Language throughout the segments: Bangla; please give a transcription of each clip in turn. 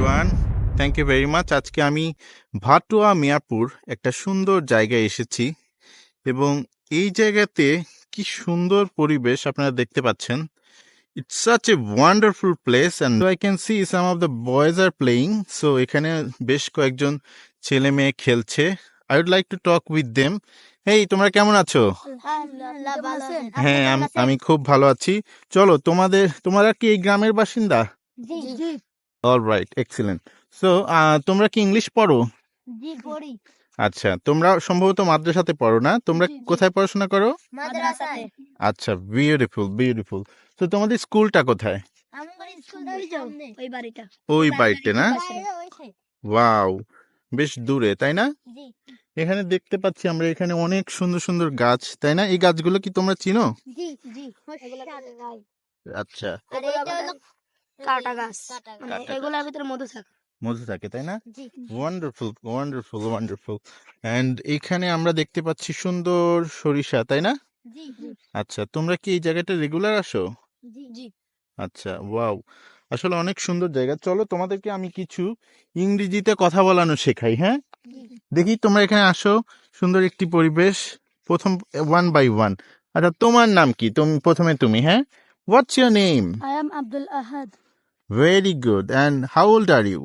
Everyone thank you very much আজকে আমি ভাটুয়া মিয়াপুর একটা সুন্দর জায়গায় এসেছি এবং এই জায়গাতে কি সুন্দর পরিবেশ আপনারা দেখতে পাচ্ছেন। It's such a wonderful place and I can see some of the boys are playing so এখানে বেশ কয়েকজন ছেলে মেয়ে খেলছে। I would like to talk with them hey তোমরা কেমন আছো? হ্যাঁ আমি আমি খুব ভালো আছি। চলো তোমাদের তোমরা কি এই গ্রামের বাসিন্দা? অল রাইট এক্সিলেন্ট সো তোমরা কি ইংলিশ পড়ো? জি পড়ি। আচ্ছা তোমরা সম্ভবত মাদ্রাসাতে পড়ো না? তোমরা কোথায় পড়াশোনা করো? মাদ্রাসাতে। আচ্ছা বিউটিফুল বিউটিফুল তো তোমাদের স্কুলটা কোথায়? আমার স্কুল সামনে ওই বাড়িটা। বাড়িতে না? ওয়াও বেশ দূরে তাই না? এখানে দেখতে পাচ্ছি আমরা এখানে অনেক সুন্দর সুন্দর গাছ তাই না? এই গাছগুলো কি তোমরা চিনো? জি জি। আচ্ছা। আর এটা হলো কাটা গাছ মানে এগুলোর ভিতরে মধু থাকে। মধু থাকে তাই না? ওয়ান্ডারফুল ওয়ান্ডারফুল ওয়ান্ডারফুল অ্যান্ড এখানে আমরা দেখতে পাচ্ছি সুন্দর সরিষা তাই না? আচ্ছা তোমরা কি এই জায়গাটা রেগুলার আসো? জি। জি। আচ্ছা ওয়াও আসলে অনেক সুন্দর জায়গা। চলো তোমাদেরকে আমি কিছু ইংরেজিতে কথা বলানো শেখাই হ্যাঁ? দেখি তোমরা এখানে আসো। সুন্দর একটি পরিবেশ। প্রথম ওয়ান বাই ওয়ান আচ্ছা তোমার নাম কি? তুমি প্রথমে তুমি হ্যাঁ? What's your name I am Abdul Ahad very good and how old are you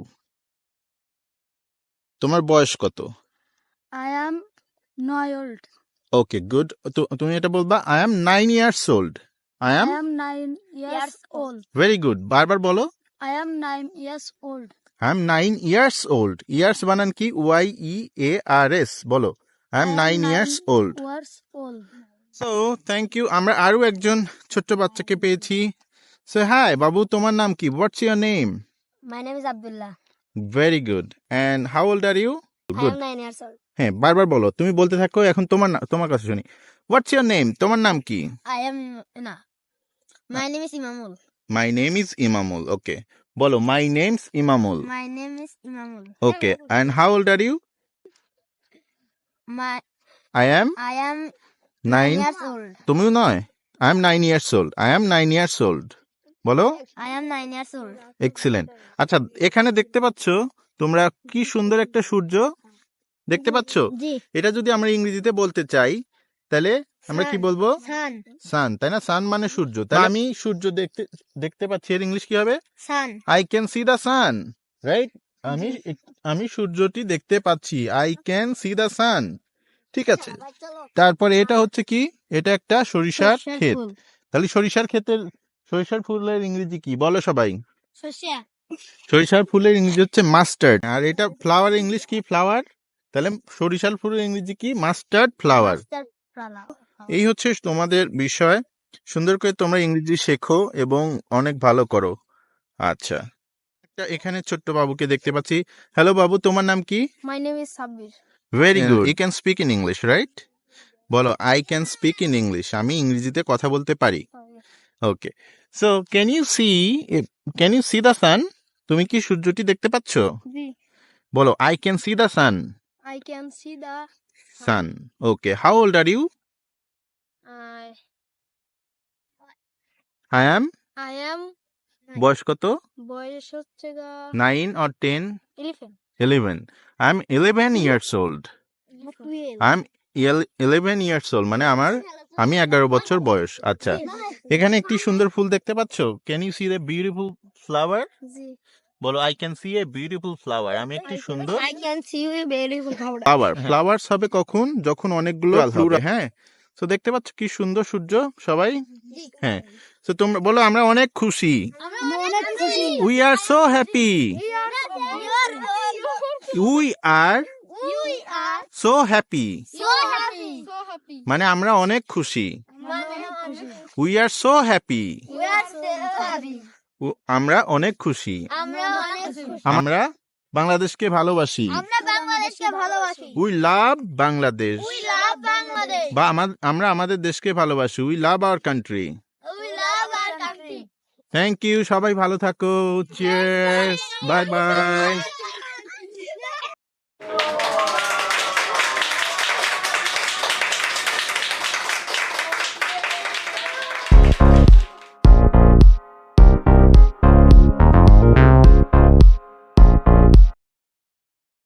তোমার বয়স কত? আই এম নয় ওল্ড ওকে গুড তুমি এটা বলবা I am nine years old I am nine years old very good বারবার বলো। I am nine years old I am nine years old years বানান কি? Y E A R S বলো। I am nine years old so thank you আমরা আরও একজন ছোট্ট বাচ্চাকে পেয়েছি। সো হাই বাবু তোমার নাম কি? What's your name my name is Abdullah very good and how old are you I good am হ্যাঁ বারবার বলো। তুমি বলতে থাকো এখন তোমার তোমার কাছে শুনি। হোয়াটস ইউর নেম তোমার নাম কি? I am না My name is Imamul. My name is Imamul okay বলো my names Imamul My name is Imamul. Okay and how old are you My I am I am nine years old. তুমিও নয়? I am nine years old I am nine years old বলো. এক্সিলেন্ট আচ্ছা এখানে দেখতে পাচ্ছ তোমরা কি সুন্দর একটা সূর্য? দেখতে পাচ্ছ? এটা যদি আমরা ইংরেজিতে বলতে চাই তাহলে আমরা কি বলব? সান তাই না? সান মানে সূর্য। তাই আমি সূর্য দেখতে দেখতে পাচ্ছি এর ইংলিশ কি হবে? Sun. I can see the sun right আমি আমি সূর্যটি দেখতে পাচ্ছি। I can see the sun ঠিক আছে। তারপর এটা হচ্ছে কি? এটা একটা সরিষার ক্ষেত। তাহলে সরিষার ক্ষেতের সরিষার ফুলের ইংরেজি কি? বলো সবাই। সর্ষে। সরিষার ফুলের ইংরেজি হচ্ছে মাস্টার্ড আর এটা ফ্লাওয়ার ইংলিশ কি? ফ্লাওয়ার তাহলে সরিষার ফুলের ইংরেজি কি? মাস্টার্ড ফ্লাওয়ার এই হচ্ছে তোমাদের বিষয়। সুন্দর করে তোমরা ইংরেজি শেখো এবং অনেক ভালো করো। আচ্ছা। একটা এখানে ছোট্ট বাবুকে দেখতে পাচ্ছি। হ্যালো বাবু তোমার নাম কি? My name is Sabir. Very good you can speak in English right বলো I can speak in English আমি ইংরেজিতে কথা বলতে পারি। Okay so can you see can you see the sun তুমি কি সূর্যটি দেখতে পাচ্ছ? জি। বলো I can see the sun I can see the sun okay how old are you I I am I am বয়স কত? বয়স হচ্ছে গা nine or ten eleven. Eleven I am eleven years old. I am eleven years old মানে আমার আমি এগারো বছর বয়স আচ্ছা। এখানে একটি সুন্দর ফুল দেখতে পাচ্ছ? Can you see the beautiful flower বলো I can see a beautiful flower আমি একটি সুন্দর can see you beautiful flower. Flower flowers হবে কখন? যখন অনেকগুলো হবে। হ্যাঁ। তো দেখতে পাচ্ছ কি সুন্দর সূর্য সবাই? হ্যাঁ। তো তোমরা বলো আমরা অনেক খুশি। আমরা অনেক খুশি। We are so happy we are so happy মানে আমরা অনেক খুশি। আমরা অনেক খুশি। We are so happy We are so happy. আমরা অনেক খুশি। আমরা বাংলাদেশকে ভালোবাসি। আমরা বাংলাদেশকে ভালোবাসি। We love Bangladesh. বা আমা- আমরা আমাদের দেশকে ভালোবাসি। We love our country. Thank you সবাই ভালো থাকো। Cheers bye bye